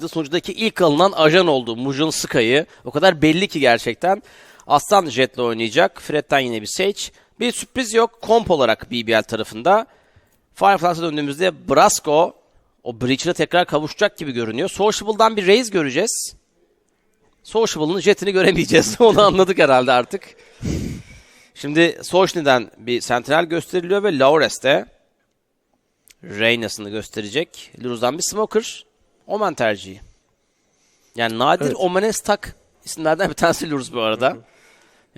Sunucudaki ilk alınan ajan oldu Mujun Sky'ı. O kadar belli ki gerçekten. Aslan Jet'le oynayacak. Fred'den yine bir Sage. Bir sürpriz yok. Komp olarak BBL tarafında. Firefly'a döndüğümüzde Brasco o Breach'e tekrar kavuşacak gibi görünüyor. Sociable'dan bir raise göreceğiz. Sociable'ın jetini göremeyeceğiz. Onu anladık herhalde artık. Şimdi Sochni'den bir sentinel gösteriliyor ve Laures'te Reyna'sını gösterecek. Luruz'dan bir smoker. Omen tercihi. Yani nadir Evet. Omen'e isimlerden bir tanesi Luruz bu arada.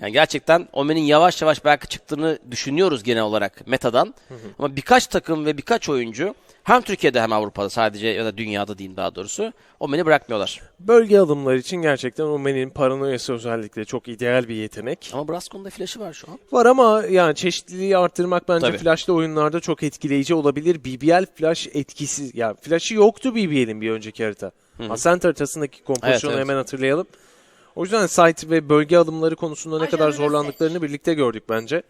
Yani gerçekten Omen'in yavaş yavaş belki çıktığını düşünüyoruz genel olarak metadan. Ama birkaç takım ve birkaç oyuncu hem Türkiye'de hem Avrupa'da sadece ya da dünyada diyeyim daha doğrusu Omen'i bırakmıyorlar. Bölge alımları için gerçekten Omen'in paranoyası özellikle çok ideal bir yetenek. Ama Brasco'nun da flash'ı var şu an. Var ama yani çeşitliliği arttırmak bence Tabii. flashlı oyunlarda çok etkileyici olabilir. BBL flash etkisiz. Ya flash'ı yoktu BBL'in bir önceki harita. Ascent haritasındaki kompozisyonu Evet, evet. hemen hatırlayalım. O yüzden site ve bölge alımları konusunda ne kadar zorlandıklarını birlikte gördük bence.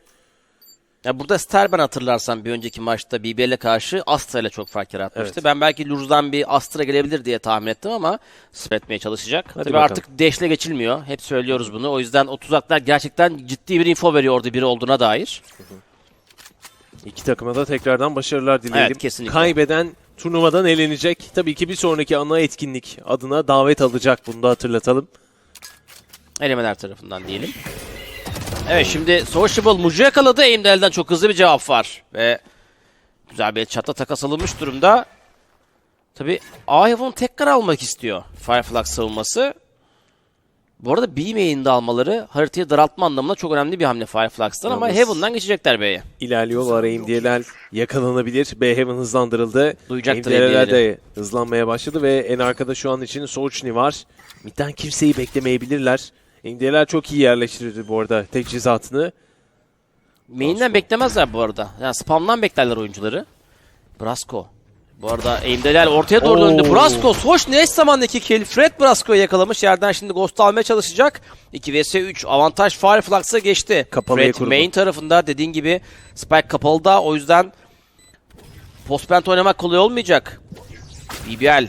Ya burada Sterben hatırlarsan bir önceki maçta BBL'e karşı Astra ile çok fark yaratmıştı. Evet. Ben belki Luruz'dan bir Astra gelebilir diye tahmin ettim ama etmeye çalışacak. Tabii bakalım. artık Dash'le geçilmiyor. Hep söylüyoruz bunu. O yüzden o tuzaklar gerçekten ciddi bir info veriyordu biri olduğuna dair. İki takıma da tekrardan başarılar dileyelim. Evet, kesinlikle. Kaybeden turnuvadan elenecek. Tabii ki bir sonraki ana etkinlik adına davet alacak. Bunu da hatırlatalım. Elemeler tarafından diyelim. Evet şimdi Sociable Mucu yakaladı. Aimdel'den çok hızlı bir cevap var. Ve güzel bir çatla takas alınmış durumda. Tabi Ayvon tekrar almak istiyor Fireflux savunması. Bu arada B main'de almaları haritayı daraltma anlamında çok önemli bir hamle Fireflux'tan ama Heaven'dan geçecekler B'ye. İlerliyorlar AMD'ler yakalanabilir. B Heaven hızlandırıldı. Duyacaktır AMD'ler de hızlanmaya başladı ve en arkada şu an için Sochni var. Midden kimseyi beklemeyebilirler. AMD'ler çok iyi yerleştirirdi bu arada teçhizatını. Main'den beklemezler bu arada. Yani spam'dan beklerler oyuncuları. Brasco. Bu arada aim'deler ortaya doğru Oo. döndü. Brasco, Soş ne eş zamanda 2 kill. Fred Brasco'yu yakalamış. Yerden şimdi Ghost almaya çalışacak. 2 vs 3. Avantaj Fireflux'a geçti. Kapalıya Fred kurdu. main tarafında dediğin gibi Spike kapalıda. O yüzden postplant oynamak kolay olmayacak. BBL.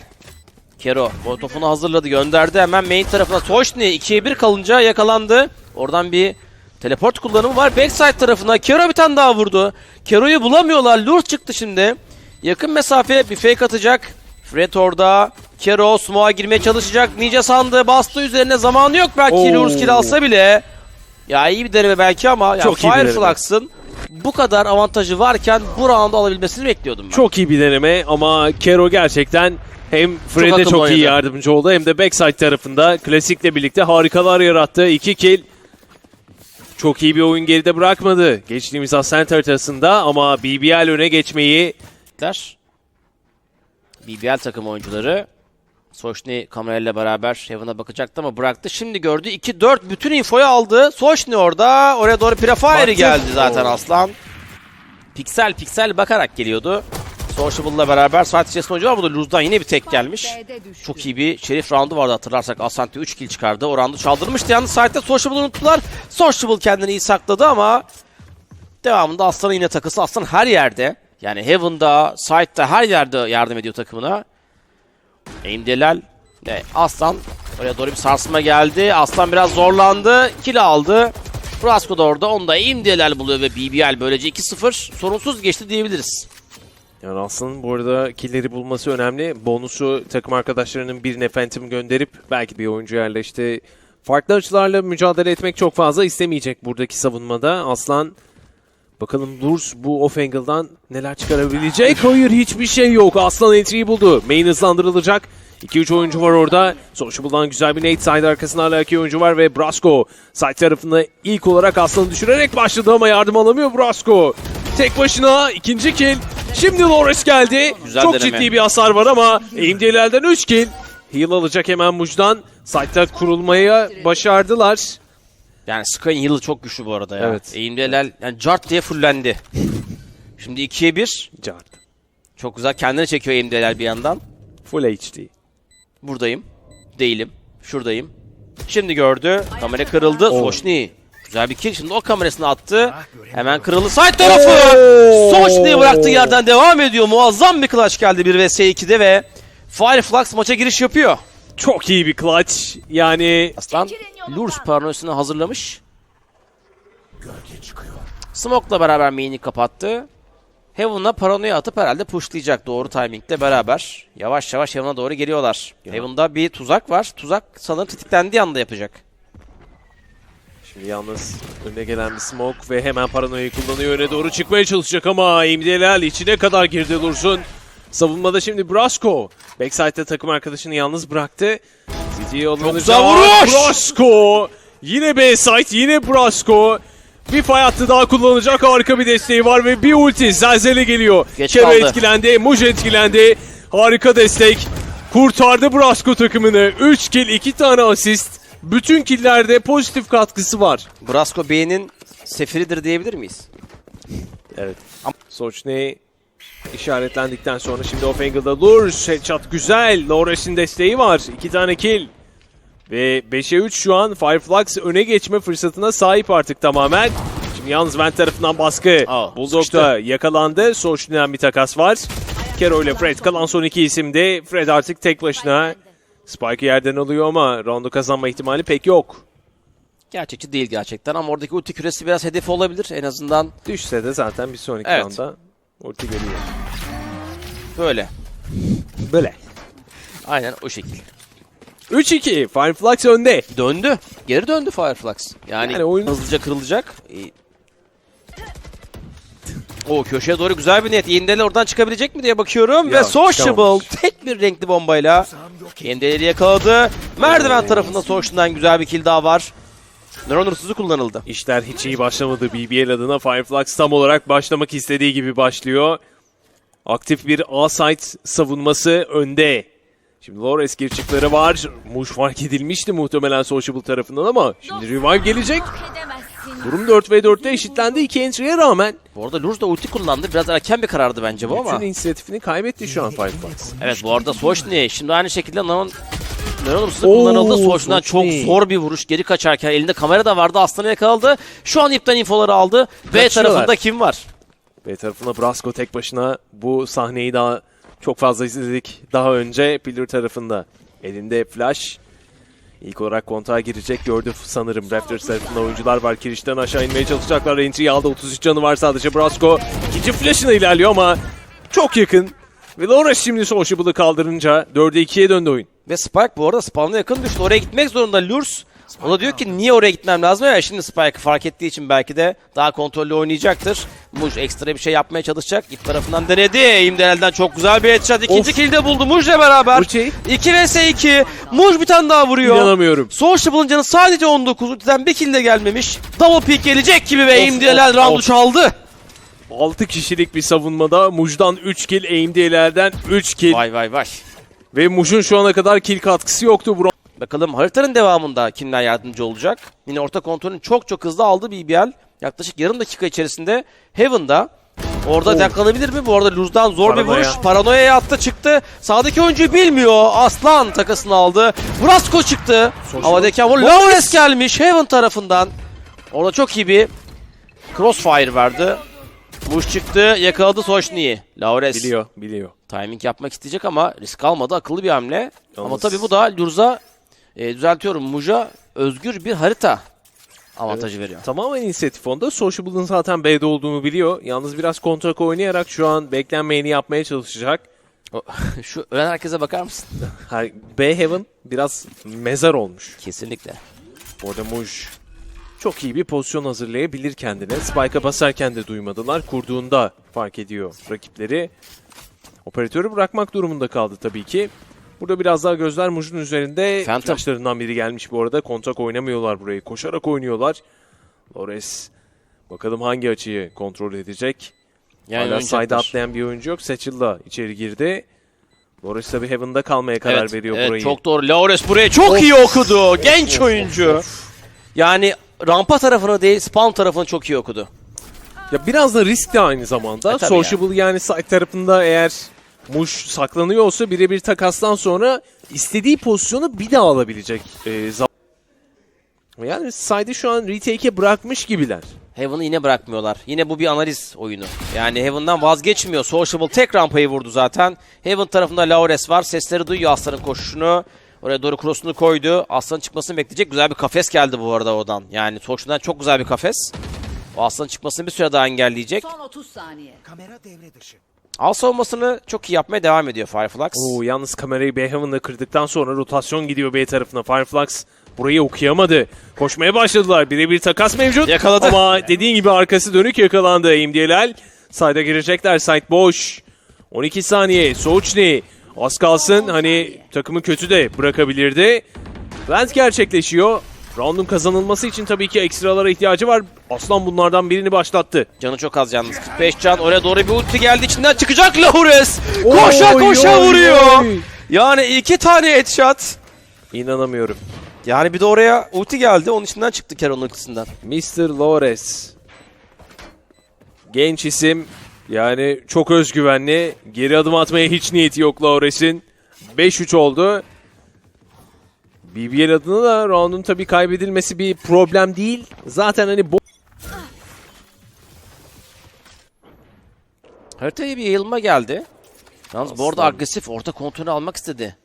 Kero Molotov'unu hazırladı gönderdi hemen main tarafına Soşni 2'ye 1 kalınca yakalandı. Oradan bir teleport kullanımı var. Backside tarafına Kero bir tane daha vurdu. Kero'yu bulamıyorlar. Lurs çıktı şimdi. Yakın mesafe bir fake atacak. Fred orada. Kero smoke'a girmeye çalışacak. Ninja sandığı bastı üzerine zamanı yok belki Oo. Lurs kill alsa bile. Ya iyi bir deneme belki ama Çok iyi bir deneme. Fireflux'ın bu kadar avantajı varken bu round'u alabilmesini bekliyordum ben. Çok iyi bir deneme ama Kero gerçekten hem Fred'e akıllı çok, iyi yardımcı oldu hem de backside tarafında klasikle birlikte harikalar yarattı. 2 kill. Çok iyi bir oyun geride bırakmadı. Geçtiğimiz Ascent haritasında ama BBL öne geçmeyi Tebrikler. BBL takım oyuncuları Soşni kamerayla beraber Heaven'a bakacaktı ama bıraktı. Şimdi gördü 2-4 bütün infoyu aldı. Soşni orada. Oraya doğru Prefire'i geldi zaten Oo. Aslan. Piksel piksel bakarak geliyordu. Sociable'la beraber saat içerisinde oyuncular. Bu da Luz'dan yine bir tek gelmiş. Çok iyi bir Şerif roundu vardı hatırlarsak. Asante 3 kill çıkardı. O roundu çaldırmıştı. Yalnız site'de Sociable'ı unuttular. Sociable kendini iyi sakladı ama devamında Aslan'ın yine takısı. Aslan her yerde. Yani Heaven'da, Side'da her yerde yardım ediyor takımına. Aim Delal ve Aslan oraya doğru bir sarsma geldi. Aslan biraz zorlandı. Kill aldı. Brasco da orada. Onu da Aim Delal buluyor ve BBL böylece 2-0 sorunsuz geçti diyebiliriz. Yani aslında bu arada killleri bulması önemli. Bonusu takım arkadaşlarının birine Phantom gönderip belki bir oyuncu yerleşti. Farklı açılarla mücadele etmek çok fazla istemeyecek buradaki savunmada. Aslan bakalım Lurs bu off angle'dan neler çıkarabilecek? Hayır hiçbir şey yok. Aslan entry'yi buldu. Main hızlandırılacak. 2-3 oyuncu var orada. Sociable'dan güzel bir nade side arkasında hala iki oyuncu var ve Brasco side tarafında ilk olarak Aslan'ı düşürerek başladı ama yardım alamıyor Brasco. Tek başına ikinci kill. Şimdi Loris geldi. Güzel Çok deneme. ciddi bir hasar var ama AMD'lerden 3 kill. Heal alacak hemen Muj'dan. Side'da kurulmaya başardılar. Yani Sky'ın yılı çok güçlü bu arada ya. Evet. Aim Delal yani Jart diye fullendi. Şimdi 2'ye 1. Cart. Çok güzel kendini çekiyor Delal bir yandan. Full HD. Buradayım. Değilim. Şuradayım. Şimdi gördü. Kamera kırıldı. Oo. Soşni. Güzel bir kill. Şimdi o kamerasını attı. Hemen kırıldı. Side tarafı. Oo. Soşni'yi bıraktığı yerden devam ediyor. Muazzam bir clutch geldi 1 vs 2'de ve Fireflux maça giriş yapıyor. Çok iyi bir clutch. Yani Aslan Lurs paranoyasını hazırlamış. Smoke'la beraber main'i kapattı. Heaven'a paranoya atıp herhalde pushlayacak doğru timingle beraber. Yavaş yavaş Heaven'a doğru geliyorlar. Heaven'da bir tuzak var. Tuzak sanırım tetiklendiği anda yapacak. Şimdi yalnız önüne gelen bir smoke ve hemen paranoyayı kullanıyor. Öne doğru çıkmaya çalışacak ama İmdelal içine kadar girdi Lurs'un. Savunmada şimdi Brasco. Backside'de takım arkadaşını yalnız bıraktı. Alınacak. güzel vuruş! Brasco. Yine B-side yine Brasco. Bir fay hattı daha kullanacak. Harika bir desteği var ve bir ulti. Zelzele geliyor. Geç Kero kaldı. etkilendi. Muj etkilendi. Harika destek. Kurtardı Brasco takımını. 3 kill 2 tane asist. Bütün killerde pozitif katkısı var. Brasco B'nin sefiridir diyebilir miyiz? Evet. Soçne işaretlendikten sonra şimdi off angle'da Lurs headshot güzel. Lores'in desteği var. 2 tane kill. Ve 5'e 3 şu an Fireflux öne geçme fırsatına sahip artık tamamen. Şimdi yalnız Vent tarafından baskı. Aa, Bulldog'da yakalandı. Soçne'den bir takas var. Kero ile Fred kalan son iki isimde. Fred artık tek başına. Spike'ı yerden alıyor ama roundu kazanma ihtimali pek yok. Gerçekçi değil gerçekten ama oradaki ulti küresi biraz hedefi olabilir. En azından Düşse de zaten bir sonraki Evet. rounda ulti geliyor. böyle. Böyle. Aynen o şekil. 3-2 Fireflux önde. Döndü. Geri döndü Fireflux. Yani, Yani oyun- hızlıca kırılacak. Ee, O köşeye doğru güzel bir net. Yendele oradan çıkabilecek mi diye bakıyorum. Ve Yok, Sociable tek bir renkli bombayla Yendele'yi yakaladı. Merdiven tarafında Sociable'dan güzel bir kill daha var. Nöron hırsızı kullanıldı. İşler hiç iyi başlamadı BBL adına. Fireflux tam olarak başlamak istediği gibi başlıyor. Aktif bir A-site savunması önde. Şimdi Lores girçikleri var. Muş fark edilmişti muhtemelen Sociable tarafından ama şimdi revive gelecek. Durum 4 ve 4'te eşitlendi iki entry'e rağmen. Bu arada Lurs da ulti kullandı. Biraz erken bir karardı bence bu ama. Bütün inisiyatifini kaybetti şu an Fireflux. Evet bu arada Soşni şimdi aynı şekilde Nöron Hırsızı Oo, kullanıldı. Soşni'den çok Soşni. zor bir vuruş. Geri kaçarken elinde kamera da vardı. Aslanı yakaladı. Şu an ipten infoları aldı. B Kaçıyorlar. tarafında kim var? B tarafında Brasco tek başına bu sahneyi daha çok fazla izledik daha önce Pillar tarafında. Elinde flash. İlk olarak kontağa girecek gördü sanırım. Raptors tarafında oyuncular var. Kirişten aşağı inmeye çalışacaklar. Entry'yi aldı. 33 canı var sadece Brasco. İkinci flash'ına ilerliyor ama çok yakın. Ve Lawrence şimdi Sociable'ı kaldırınca 4'e 2'ye döndü oyun. Ve Spike bu arada spawn'a yakın düştü. Oraya gitmek zorunda Lurs. O da diyor ki niye oraya gitmem lazım? Ya şimdi Spike fark ettiği için belki de daha kontrollü oynayacaktır. Muj ekstra bir şey yapmaya çalışacak. İp tarafından denedi. İmdelel'den çok güzel bir headshot. İkinci kill de buldu Muj'la beraber. Ulti. 2 vs 2. Muj bir tane daha vuruyor. İnanamıyorum. Sociable'ın canı sadece 19. Ultiden bir kill de gelmemiş. Double pick gelecek gibi ve of, roundu çaldı. 6 kişilik bir savunmada Muj'dan 3 kill, AMD'lerden 3 kill. Vay vay vay. Ve Muj'un şu ana kadar kill katkısı yoktu bu Bakalım haritanın devamında kimler yardımcı olacak? Yine orta kontrolünü çok çok hızlı aldı BBL. Yaklaşık yarım dakika içerisinde Heaven'da. Orada Oh. yakalanabilir mi? Bu arada Luz'dan zor bir Paranoya. vuruş. Paranoya'ya attı çıktı. Sağdaki oyuncuyu bilmiyor. Aslan takasını aldı. Brasco çıktı. Havadayken vur. Lawrence gelmiş Heaven tarafından. Orada çok iyi bir crossfire verdi. Muş çıktı. Yakaladı Soşni'yi. Lawrence Biliyor, biliyor. Timing yapmak isteyecek ama risk almadı. Akıllı bir hamle. Ama Yalnız- tabii bu da Lurz'a e, düzeltiyorum Muj'a özgür bir harita avantajı veriyor. Tamamen inisiyatif onda. Sociable'ın zaten B'de olduğunu biliyor. Yalnız biraz kontrak oynayarak şu an beklenmeyeni yapmaya çalışacak. Şu ölen herkese bakar mısın? B Heaven biraz mezar olmuş. Kesinlikle. Orada Muj çok iyi bir pozisyon hazırlayabilir kendine. Spike'a basarken de duymadılar. Kurduğunda fark ediyor rakipleri. Operatörü bırakmak durumunda kaldı tabii ki. Burada biraz daha gözler Muj'un üzerinde. Phantom. Flashlarından biri gelmiş bu arada. Kontrak oynamıyorlar burayı. Koşarak oynuyorlar. Lores bakalım hangi açıyı kontrol edecek. Yani Hala side'a atlayan bir oyuncu yok. Satchel da içeri girdi. Lores tabii Heaven'da kalmaya karar evet, veriyor evet, burayı. Çok doğru. Lawrence burayı çok iyi okudu. Genç oyuncu. Yani rampa tarafını değil spawn tarafını çok iyi okudu. Ya biraz da risk de aynı zamanda. E, Sociable yani. side tarafında eğer Muş saklanıyor olsa birebir takastan sonra istediği pozisyonu bir daha alabilecek. Zam- yani side'i şu an retake'e bırakmış gibiler. Heaven'ı yine bırakmıyorlar. Yine bu bir analiz oyunu. Yani Heaven'dan vazgeçmiyor. Sociable tek rampayı vurdu zaten. Heaven tarafında Laures var. Sesleri duyuyor Aslan'ın koşuşunu. Oraya doğru cross'unu koydu. Aslan'ın çıkmasını bekleyecek. Güzel bir kafes geldi bu arada odan. Yani Sociable'dan çok güzel bir kafes. O Aslan'ın çıkmasını bir süre daha engelleyecek. Son 30 saniye. Kamera devre dışı. Al savunmasını çok iyi yapmaya devam ediyor Fireflux. Oo, yalnız kamerayı B Heaven'da kırdıktan sonra rotasyon gidiyor B tarafına. Fireflux burayı okuyamadı. Koşmaya başladılar. Birebir takas mevcut. Yakaladı. Ama dediğin gibi arkası dönük yakalandı İmdiyelal. Side'a girecekler. Side boş. 12 saniye. Soğuçni. Az kalsın hani takımı kötü de bırakabilirdi. Plant gerçekleşiyor. Round'un kazanılması için tabii ki ekstralara ihtiyacı var. Aslan bunlardan birini başlattı. Canı çok az yalnız. 45 can. Oraya doğru bir ulti geldi. içinden çıkacak Laures. Koşa Oy, koşa oy, vuruyor. oy. Yani iki tane headshot. İnanamıyorum. Yani bir de oraya ulti geldi. Onun içinden çıktı Keron ultisinden. Mr. Lores. Genç isim. Yani çok özgüvenli. Geri adım atmaya hiç niyeti yok Lores'in. 5-3 oldu. BBL adına da round'un tabii kaybedilmesi bir problem değil. Zaten hani bo- Haritaya bir yayılma geldi. Yalnız bu arada Aslan. agresif orta kontrolü almak istedi.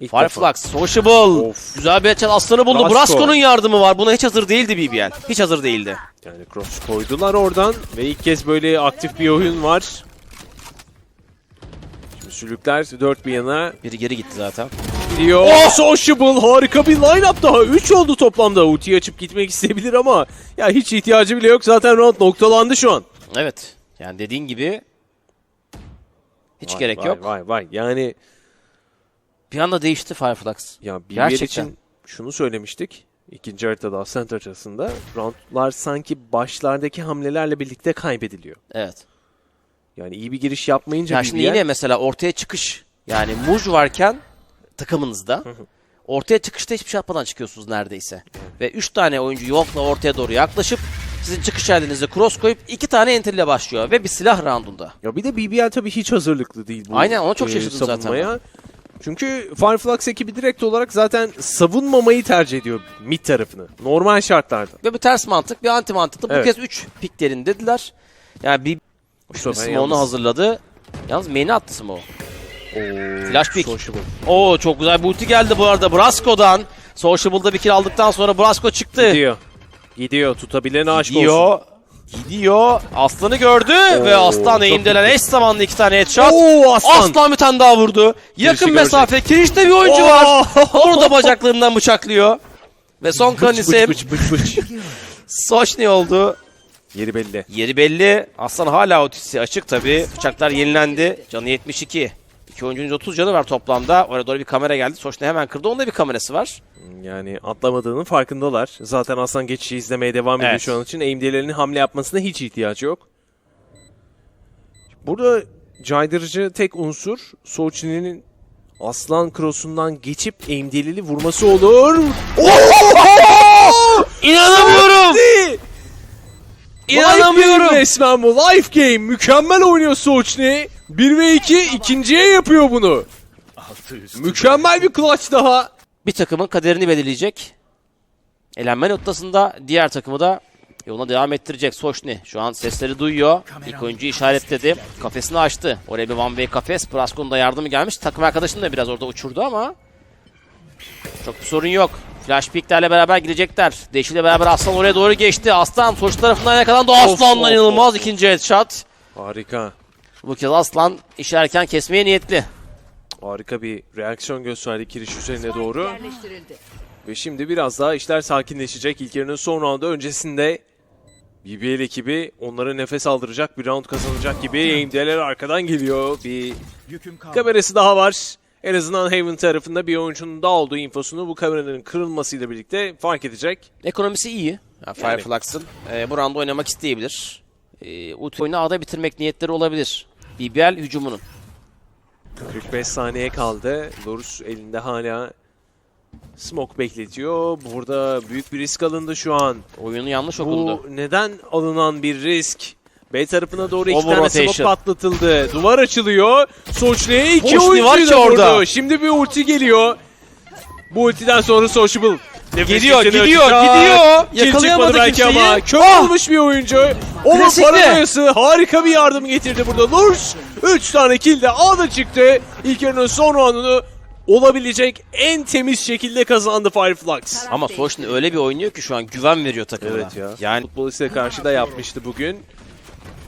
İlk. Fireflux, Sociable. Of. Güzel bir headshot. Aslanı buldu. Brasco. Brasco'nun yardımı var. Buna hiç hazır değildi BBL. Hiç hazır değildi. Yani cross koydular oradan ve ilk kez böyle aktif bir oyun var. Şimdi sülükler dört bir yana Biri geri gitti zaten. Gidiyor. Oh! Sociable harika bir line-up daha. 3 oldu toplamda. Ultiyi açıp gitmek isteyebilir ama ya hiç ihtiyacı bile yok. Zaten round noktalandı şu an. Evet. Yani dediğin gibi hiç Vay, gerek vay, yok. Vay vay yani Bir anda değişti Fireflux. ya BBL Gerçekten. için şunu söylemiştik. İkinci haritada Ascent arasında roundlar sanki başlardaki hamlelerle birlikte kaybediliyor. Evet. Yani iyi bir giriş yapmayınca Ya şimdi BBL yine mesela ortaya çıkış. Yani Muj varken takımınızda ortaya çıkışta hiçbir şey yapmadan çıkıyorsunuz neredeyse. Ve 3 tane oyuncu yokla ortaya doğru yaklaşıp sizin çıkış yerlerinize cross koyup 2 tane enter ile başlıyor ve bir silah roundunda. Ya bir de BBL tabii hiç hazırlıklı değil bu. Aynen, ona çok e, şaşırdım zaten savunmaya. Çünkü Fireflux ekibi direkt olarak zaten savunmamayı tercih ediyor mid tarafını. Normal şartlarda. Ve bir ters mantık bir anti mantıklı. Bu Evet. kez 3 piklerin dediler. Yani bir Smoke'unu hazırladı. Yalnız main'e attı Smoke. Oo, Flash pick. Oo çok güzel bir ulti geldi bu arada Brasco'dan. Sociable'da bir kill aldıktan sonra Brasco çıktı. Gidiyor. Gidiyor. Tutabilene aşk olsun. Gidiyor. Gidiyor. Aslan'ı gördü ve Aslan çok eğimdeler eş zamanlı iki tane headshot. Oo Aslan. aslan. bir tane daha vurdu. Yakın görecek. mesafe. Kiriş'te bir oyuncu var. Onu da bacaklarından bıçaklıyor. Ve son kan Bıç, isim bıç, bıç, bıç, bıç. Soçni oldu. Yeri belli. Yeri belli. Aslan hala otisi açık tabi. Bıçaklar yenilendi. Canı 72. İki oyuncunun 30 canı var toplamda. Oraya doğru bir kamera geldi. Soçni hemen kırdı. Onda bir kamerası var. Yani atlamadığının farkındalar. Zaten Aslan geçişi izlemeye devam ediyor Evet. şu an için. AMD'lerinin hamle yapmasına hiç ihtiyacı yok. Burada caydırıcı tek unsur Soçni'nin Aslan Cross'undan geçip AMD'li vurması olur. İnanamıyorum. İnanamıyorum. İnanamıyorum. resmen bu. Life game. Mükemmel oynuyor Soçni. 1 ve 2 ikinciye yapıyor bunu. Mükemmel bir clutch daha. bir takımın kaderini belirleyecek. Elenme noktasında diğer takımı da yoluna devam ettirecek Soşni. Şu an sesleri duyuyor. İlk oyuncu işaretledi. Kafesini açtı. Oraya bir one way kafes. Brasco'nun da yardımı gelmiş. Takım arkadaşını da biraz orada uçurdu ama çok bir sorun yok. Flash picklerle beraber gidecekler. Deşi ile beraber Aslan oraya doğru geçti. Aslan Soç tarafından yakalandı. Aslan'dan inanılmaz ikinci headshot. Harika. Bu kez Aslan işi erken kesmeye niyetli. Harika bir reaksiyon gösterdi Kiriş üzerine doğru. Ve şimdi biraz daha işler sakinleşecek. İlk yarının son roundu öncesinde BBL ekibi onlara nefes aldıracak bir round kazanacak gibi. AMD'ler arkadan geliyor. Bir kamerası daha var. En azından Haven tarafında bir oyuncunun daha olduğu infosunu bu kameranın kırılmasıyla birlikte fark edecek. Ekonomisi iyi. Yani Fireflux'ın. Ee, bu roundda oynamak isteyebilir. Ee, ulti oyunu A'da bitirmek niyetleri olabilir. BBL hücumunun. 45 saniye kaldı. Lorus elinde hala smoke bekletiyor. Burada büyük bir risk alındı şu an. Oyunu yanlış okundu. Bu neden alınan bir risk? B tarafına doğru iki tane smoke patlatıldı. Duvar açılıyor. Soçne'ye iki var ki orada. Şimdi bir ulti geliyor. Bu ultiden sonra Sociable Nefes Gidiyor, gidiyor, Yakalayamadı belki kimseyi. ama kör Ah! olmuş bir oyuncu. Onun paranoyası harika bir yardım getirdi burada. Lurs 3 tane kill de A'da çıktı. İlk yarının son roundunu olabilecek en temiz şekilde kazandı Fireflux. Ama Soşni öyle bir oynuyor ki şu an güven veriyor takımına. Evet ya. Yani Futboliste karşı da yapmıştı bugün.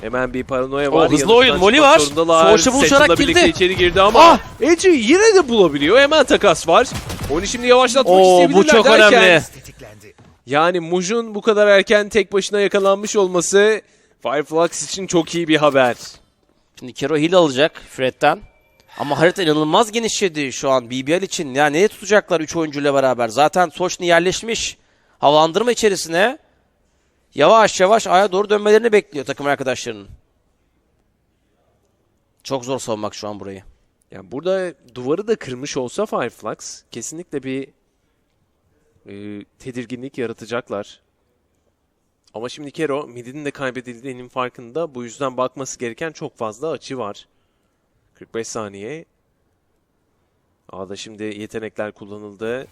Hemen bir paranoya var. hızlı Yanından oyun, Molly var. Soğuş'u buluşarak girdi. içeri girdi ama Ah! Edge'i yine de bulabiliyor. Hemen takas var. Onu şimdi yavaşlatmak Oo, isteyebilirler bu çok derken, önemli. Yani Muj'un bu kadar erken tek başına yakalanmış olması Fireflux için çok iyi bir haber. Şimdi Kero heal alacak Fred'den. Ama harita inanılmaz genişledi şu an BBL için. Ya neye tutacaklar 3 oyuncuyla beraber? Zaten Soşni yerleşmiş. Havalandırma içerisine yavaş yavaş A'ya doğru dönmelerini bekliyor takım arkadaşlarının. Çok zor savunmak şu an burayı. Yani burada duvarı da kırmış olsa Fireflux kesinlikle bir e, tedirginlik yaratacaklar. Ama şimdi Kero midinin de kaybedildiğinin farkında. Bu yüzden bakması gereken çok fazla açı var. 45 saniye. A'da şimdi yetenekler kullanıldı.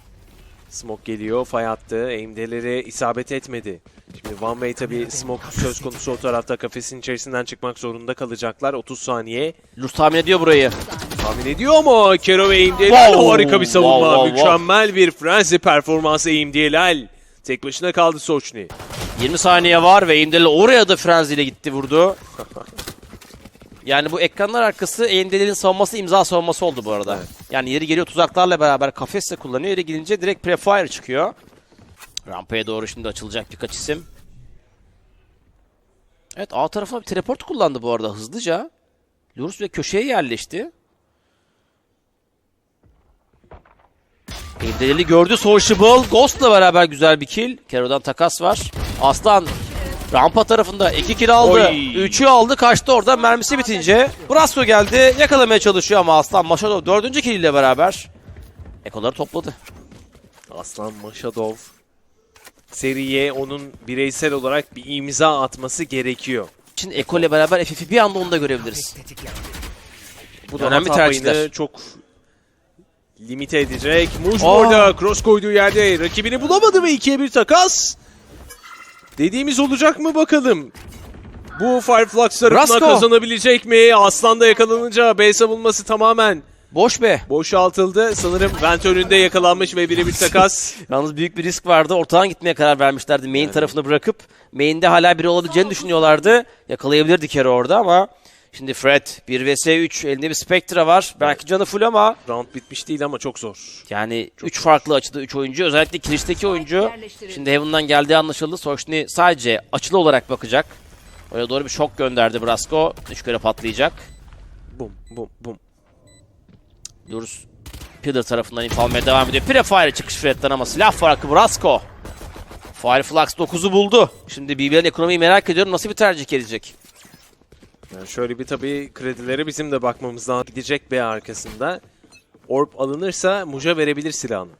Smoke geliyor. Fay attı. Aim'deleri isabet etmedi. Şimdi One Way tabi Smoke söz konusu o tarafta kafesin içerisinden çıkmak zorunda kalacaklar. 30 saniye. Lurs tahmin ediyor burayı. Tahmin ediyor ama Kero ve AMD'ler Wow, harika bir savunma. wow, wow, wow. Mükemmel bir frenzy performansı AMD'ler. Tek başına kaldı Sochni. 20 saniye var ve Eimdel oraya da Frenzy ile gitti vurdu. Yani bu ekranlar arkası Eimdel'in savunması imza savunması oldu bu arada. Evet. Yani yeri geliyor tuzaklarla beraber kafesle kullanıyor. Yeri gelince direkt prefire çıkıyor. Rampaya doğru şimdi açılacak birkaç isim. Evet A tarafına bir teleport kullandı bu arada hızlıca. Lurus ve köşeye yerleşti. Eimdel'i gördü Sociable. Ghost'la beraber güzel bir kill. Kero'dan takas var. Aslan rampa tarafında 2 kill aldı. Oy. 3'ü aldı kaçtı orada mermisi bitince. Brasco geldi yakalamaya çalışıyor ama Aslan Maşadov 4. kill ile beraber ekoları topladı. Aslan Maşadov seriye onun bireysel olarak bir imza atması gerekiyor. Şimdi Eko ile beraber FF'i bir anda onu da görebiliriz. Bu da Önemli tercihler. çok limite edecek. Aa. orada cross koyduğu yerde rakibini bulamadı ve ikiye bir takas. Dediğimiz olacak mı bakalım. Bu Fireflux tarafına Brasco. kazanabilecek mi? Aslan da yakalanınca B savunması tamamen Boş be. boşaltıldı. Sanırım vent önünde yakalanmış ve biri bir takas. Yalnız büyük bir risk vardı. Ortadan gitmeye karar vermişlerdi main tarafını bırakıp. Main'de hala biri olabileceğini düşünüyorlardı. Yakalayabilirdi Kero orada ama Şimdi Fred 1 vs 3 elinde bir Spectre var. Belki canı full ama Round bitmiş değil ama çok zor. yani 3 farklı açıda 3 oyuncu. Özellikle kirişteki oyuncu. Şimdi Heaven'dan geldiği anlaşıldı. Soşni sadece açılı olarak bakacak. Oraya doğru bir şok gönderdi Brasco. 3 kere patlayacak. Bum bum bum. Lurus Pillar tarafından info almaya devam ediyor. Prefire çıkış Fred'den ama silah farkı Brasco. Fireflux 9'u buldu. Şimdi BBL'in ekonomiyi merak ediyorum. Nasıl bir tercih gelecek? Yani şöyle bir tabii kredilere bizim de bakmamız lazım. Gidecek B arkasında. Orb alınırsa Muj'a verebilir silahını.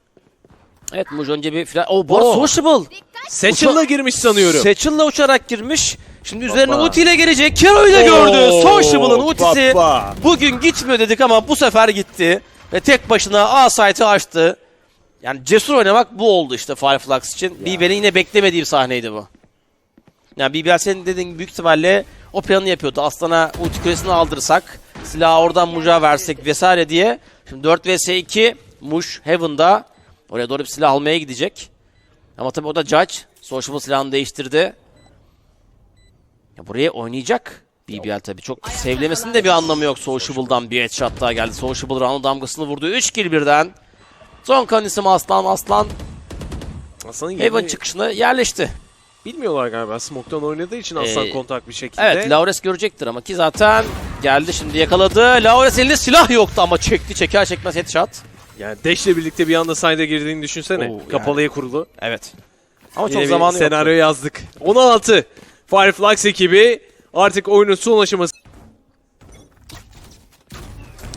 Evet Muj önce bir filan... Oh bu arada Oh. Sociable. Satchel'la girmiş sanıyorum. Satchel'la uçarak girmiş. Şimdi üzerine Baba. ultiyle gelecek. Kero'yu da gördü. Oo, Sociable'ın ultisi baba. bugün gitmiyor dedik ama bu sefer gitti. Ve tek başına A site'ı açtı. Yani cesur oynamak bu oldu işte Fireflux için. BBL'in yine beklemediği bir sahneydi bu. Yani BBL senin dediğin büyük ihtimalle o planı yapıyordu. Aslan'a ulti kulesini aldırsak, silahı oradan Muj'a versek vesaire diye. Şimdi 4 vs 2 Muj Heaven'da oraya doğru bir silah almaya gidecek. Ama tabii o da Judge. Sociable silahını değiştirdi. Ya buraya oynayacak. BBL tabii çok sevlemesinin de bir anlamı yok. Sociable'dan bir headshot daha geldi. Sociable round damgasını vurdu. 3 kill birden. Son kan isim Aslan. Aslan Aslan'ın Heaven yerini çıkışına yerleşti. Bilmiyorlar galiba. Smoke'tan oynadığı için Aslan Ee, kontak bir şekilde. Evet Laures görecektir ama ki zaten geldi şimdi yakaladı. Laures elinde silah yoktu ama çekti çeker çekmez headshot. Yani Dash'le birlikte bir anda side'e girdiğini düşünsene. Oo, Kapalıya kurulu. Evet. Ama Yine çok zamanı yoktu. senaryo yazdık. 16. Fireflux ekibi artık oyunun son aşaması.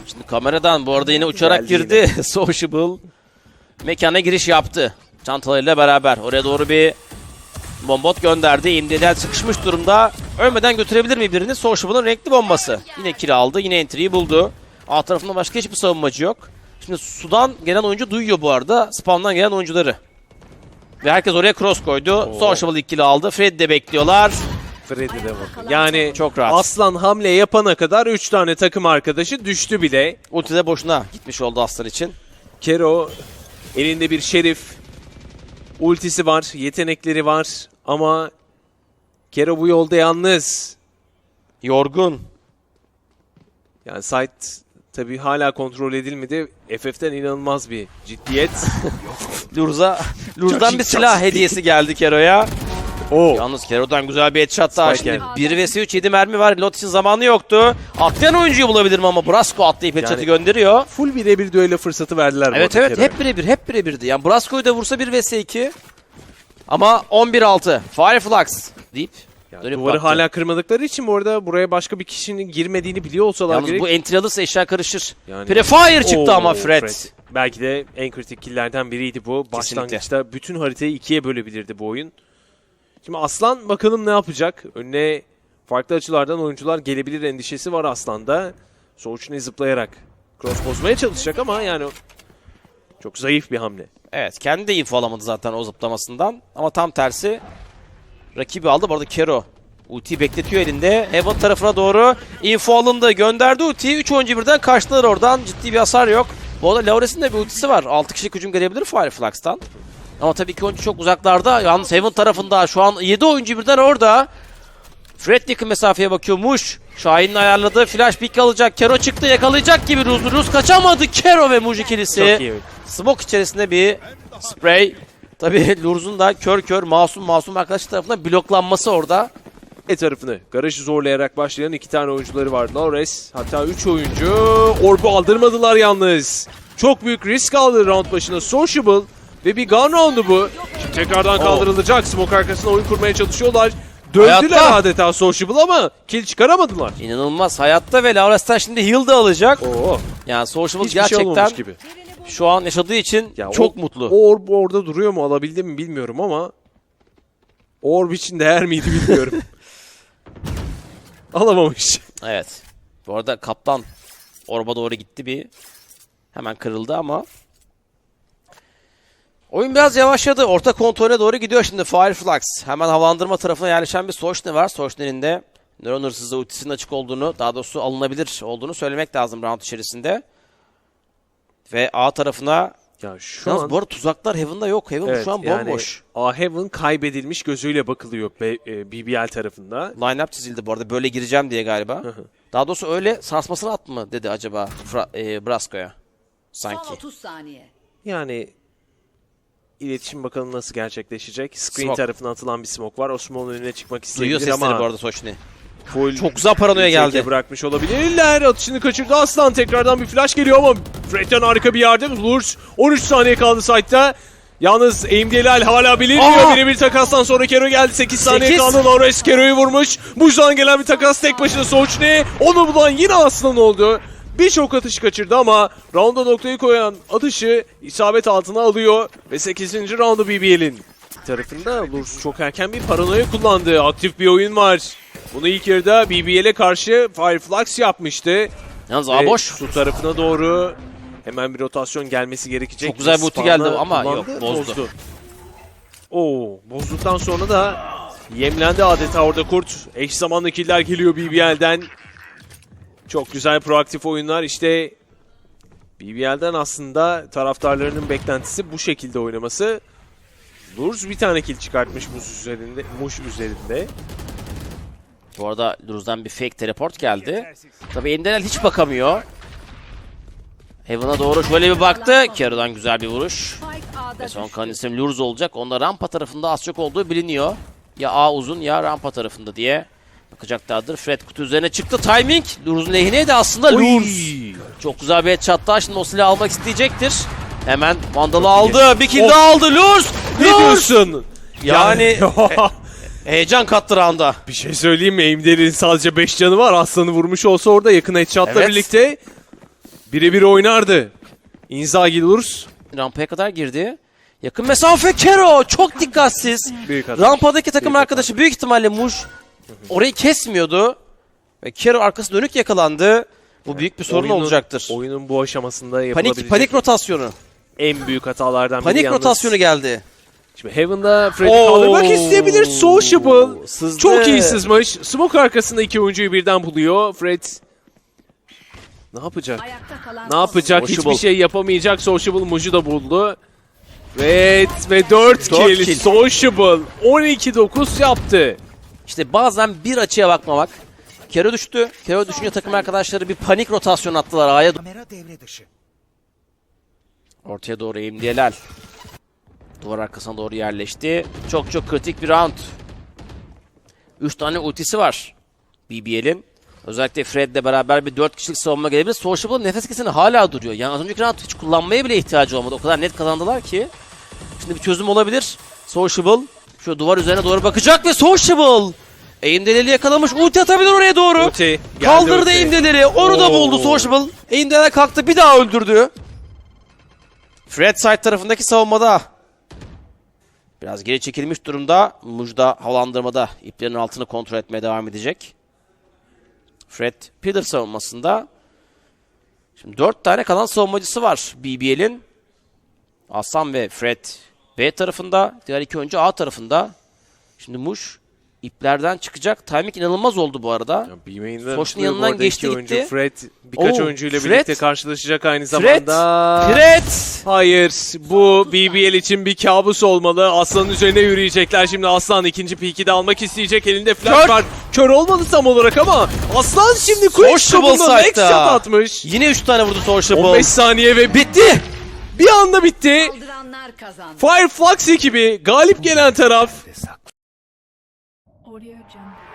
Şimdi kameradan bu arada yine uçarak Geldi girdi. Sociable mekana giriş yaptı. Çantalarıyla beraber. Oraya doğru bir bombot gönderdi. İmdedel sıkışmış durumda. Ölmeden götürebilir mi birini? Sociable'ın renkli bombası. Yine kill aldı. Yine entry'yi buldu. A tarafında başka hiçbir savunmacı yok. Şimdi sudan gelen oyuncu duyuyor bu arada. Spawn'dan gelen oyuncuları. Ve herkes oraya cross koydu. Sociable ikili aldı. Fred de bekliyorlar. Freddy de bakın. Yani Çok rahat. Aslan hamle yapana kadar 3 tane takım arkadaşı düştü bile. Ulti de boşuna gitmiş oldu Aslan için. Kero elinde bir şerif. Ultisi var, yetenekleri var ama Kero bu yolda yalnız. Yorgun. Yani site tabii hala kontrol edilmedi. FF'den inanılmaz bir ciddiyet. Lurza, Lurz'dan bir silah hediyesi geldi Kero'ya. Oo. Yalnız Kero'dan güzel bir headshot daha. Spike Şimdi 1 vs 3 7 mermi var. Lot için zamanı yoktu. Atlayan oyuncuyu bulabilirim ama Brasco atlayıp headshot'ı Yani- gönderiyor. Full birebir düello fırsatı verdiler. Evet evet Kero'ya. hep birebir hep birebirdi. Yani Brasco'yu da vursa 1 vs 2. Ama 11-6. Fireflux deyip Yani dönüp duvarı baktı. hala kırmadıkları için bu arada buraya başka bir kişinin girmediğini biliyor olsalar Yalnız gerek. bu entry alırsa eşya karışır. Yani- Prefire çıktı Oo, ama Fred. Belki de en kritik killerden biriydi bu. Başlangıçta bütün haritayı ikiye bölebilirdi bu oyun. Şimdi Aslan bakalım ne yapacak? Önüne farklı açılardan oyuncular gelebilir endişesi var Aslan'da. Soğuç'unu zıplayarak cross bozmaya çalışacak ama yani çok zayıf bir hamle. Evet kendi de info alamadı zaten o zıplamasından. Ama tam tersi rakibi aldı. Bu arada Kero ultiyi bekletiyor elinde. Heaven tarafına doğru info alındı. Gönderdi ultiyi. 3 oyuncu birden kaçtılar oradan. Ciddi bir hasar yok. Bu arada Laures'in de bir ultisi var. 6 kişilik hücum gelebilir Fireflux'tan. Ama tabii ki oyuncu çok uzaklarda. Yalnız Heaven tarafında şu an 7 oyuncu birden orada. Fred yakın mesafeye bakıyormuş. Şahin'in ayarladığı flash pick alacak. Kero çıktı yakalayacak gibi Ruz. Ruz kaçamadı. Kero ve Muj ikilisi. Smoke içerisinde bir spray. Tabii Lurz'un da kör kör masum masum arkadaşı tarafından bloklanması orada. E tarafını garajı zorlayarak başlayan iki tane oyuncuları var. Lawrence hatta üç oyuncu orbu aldırmadılar yalnız. Çok büyük risk aldı round başına Sociable ve bir gun roundu bu. Şimdi tekrardan kaldırılacak. Smoke arkasına oyun kurmaya çalışıyorlar. Döndüler Hayatta. adeta Sociable ama kill çıkaramadılar. İnanılmaz hayatta ve Laures'ten şimdi heal da alacak. Oo, Yani Sociable hiçbir şey gerçekten olmamış gibi. şu an yaşadığı için Ya çok o- mutlu. O orb orada duruyor mu alabildi mi bilmiyorum ama orb için değer miydi bilmiyorum. Alamamış. Evet. Bu arada kaptan orba doğru gitti bir. Hemen kırıldı ama. Oyun biraz yavaşladı. Orta kontrole doğru gidiyor şimdi Fireflux. Hemen havalandırma tarafına yerleşen bir Sochne var. Sochne'nin de Nöron hırsızlığı ultisinin açık olduğunu, daha doğrusu alınabilir olduğunu söylemek lazım round içerisinde. Ve A tarafına Ya şu Yalnız an bu arada tuzaklar Heaven'da yok. Heaven Evet, şu an yani bomboş. A-Heaven kaybedilmiş gözüyle bakılıyor B- e, BBL tarafında. Line-up çizildi bu arada. Böyle gireceğim diye galiba. Daha doğrusu öyle sarsmasını at mı dedi acaba Fra- e, Brasco'ya. Sanki. Son 30 saniye. Yani iletişim bakalım nasıl gerçekleşecek. Screen Smoke. tarafına atılan bir smoke var. Osman'ın önüne çıkmak Duyuyor isteyebilir ama bu arada Sochni. full Çok güzel paranoya geldi. bırakmış olabilirler. Atışını kaçırdı Aslan. Tekrardan bir flash geliyor ama Fred'den harika bir yardım. Lurs 13 saniye kaldı site'da. Yalnız AMD'ler hala bilinmiyor. Aa! Birebir takastan sonra Kero geldi. 8 saniye Sekiz. kaldı. Lawrence Kero'yu vurmuş. Bujdan gelen bir takas tek başına Soçni. Onu bulan yine Aslan oldu. Birçok atış kaçırdı ama rounda noktayı koyan atışı isabet altına alıyor. Ve 8. roundu BBL'in tarafında Lurs çok erken bir paranoya kullandı. Aktif bir oyun var. Bunu ilk yarıda BBL'e karşı Fireflux yapmıştı. Yalnız A boş. Su tarafına doğru hemen bir rotasyon gelmesi gerekecek. Çok güzel bir ulti geldi ama kullandı, yok, bozdu. Oo, bozduktan sonra da yemlendi adeta orada kurt. Eş zamanlı killer geliyor BBL'den. Çok güzel proaktif oyunlar. İşte BBL'den aslında taraftarlarının beklentisi bu şekilde oynaması. Lurs bir tane kill çıkartmış Muş üzerinde. Muş üzerinde. Bu arada Luruz'dan bir fake teleport geldi. Tabii Endelal hiç bakamıyor. Heaven'a doğru şöyle bir baktı. Kero'dan güzel bir vuruş. Ve son kalan isim Lurz olacak. Onda rampa tarafında az çok olduğu biliniyor. Ya A uzun ya rampa tarafında diye bakacaklardır. Fred kutu üzerine çıktı. Timing Lurz'un lehineydi aslında Lurz. Çok güzel bir headshot daha. Şimdi o silahı almak isteyecektir. Hemen Vandal'ı aldı. Bir kill daha aldı. Lurz! Ne diyorsun? Yani heyecan kattı rounda. Bir şey söyleyeyim mi? Eimder'in sadece 5 canı var. Aslan'ı vurmuş olsa orada yakın headshot'la Evet. birlikte birebir oynardı. Inzaghi Lurs Rampaya kadar girdi. Yakın mesafe Kero. Çok dikkatsiz. büyük hata. Rampadaki takım Büyük arkadaşı büyük ihtimalle Muş orayı kesmiyordu. Ve Kero arkası dönük yakalandı. Bu büyük bir sorun Oyunun- olacaktır. Oyunun bu aşamasında yapılabilecek Panik panik rotasyonu. en büyük hatalardan biri Panik rotasyonu geldi. Şimdi Heaven'da Freddy Oo. kaldırmak isteyebilir. Sociable. Sızdı. Çok iyi sızmış. Smoke arkasında iki oyuncuyu birden buluyor. Fred ne yapacak? Ayakta kalan Ne yapacak? Sociable. Hiçbir şey yapamayacak. Sociable Muju da buldu. Evet ve 4 Dört kill. kill. Sociable 12-9 yaptı. İşte bazen bir açıya bakmamak. Kero düştü. Kero düşünce takım arkadaşları bir panik rotasyon attılar A'ya. Kamera devre dışı. Ortaya doğru eğimliyelel. Duvar arkasına doğru yerleşti. Çok çok kritik bir round. 3 tane ultisi var. BBL'in. Özellikle Fred'le beraber bir 4 kişilik savunma gelebilir. Sociable nefes keseni hala duruyor. Yani az önceki round hiç kullanmaya bile ihtiyacı olmadı. O kadar net kazandılar ki. Şimdi bir çözüm olabilir. Sociable şu duvar üzerine doğru bakacak ve Sociable Eğimdeleli yakalamış. Ulti atabilir oraya doğru. Ulti. Kaldırdı ulti. eğimdeleri. Onu da Oo. buldu Sociable. Eğimdeler kalktı bir daha öldürdü. Fred side tarafındaki savunmada. Biraz geri çekilmiş durumda. Mujda havalandırmada iplerin altını kontrol etmeye devam edecek. Fred pillar savunmasında. Şimdi dört tane kalan savunmacısı var BBL'in. Aslan ve Fred B tarafında. Diğer iki oyuncu A tarafında. Şimdi Muş iplerden çıkacak. Timing inanılmaz oldu bu arada. Ya bu yanından geçti oyuncu. gitti. Fred birkaç Oo, oyuncuyla Fred. birlikte karşılaşacak aynı Fred, zamanda. Fred. Hayır. Bu BBL için bir kabus olmalı. Aslan'ın üzerine yürüyecekler. Şimdi Aslan ikinci peak'i de almak isteyecek. Elinde flash Kör. var. Kör olmadı tam olarak ama Aslan şimdi quick shot'unda next shot atmış. Yine 3 tane vurdu Sociable. 15 saniye ve bitti. Bir anda bitti. Kaldıranlar kazandı. Fireflux ekibi galip gelen taraf. Audio Jungle.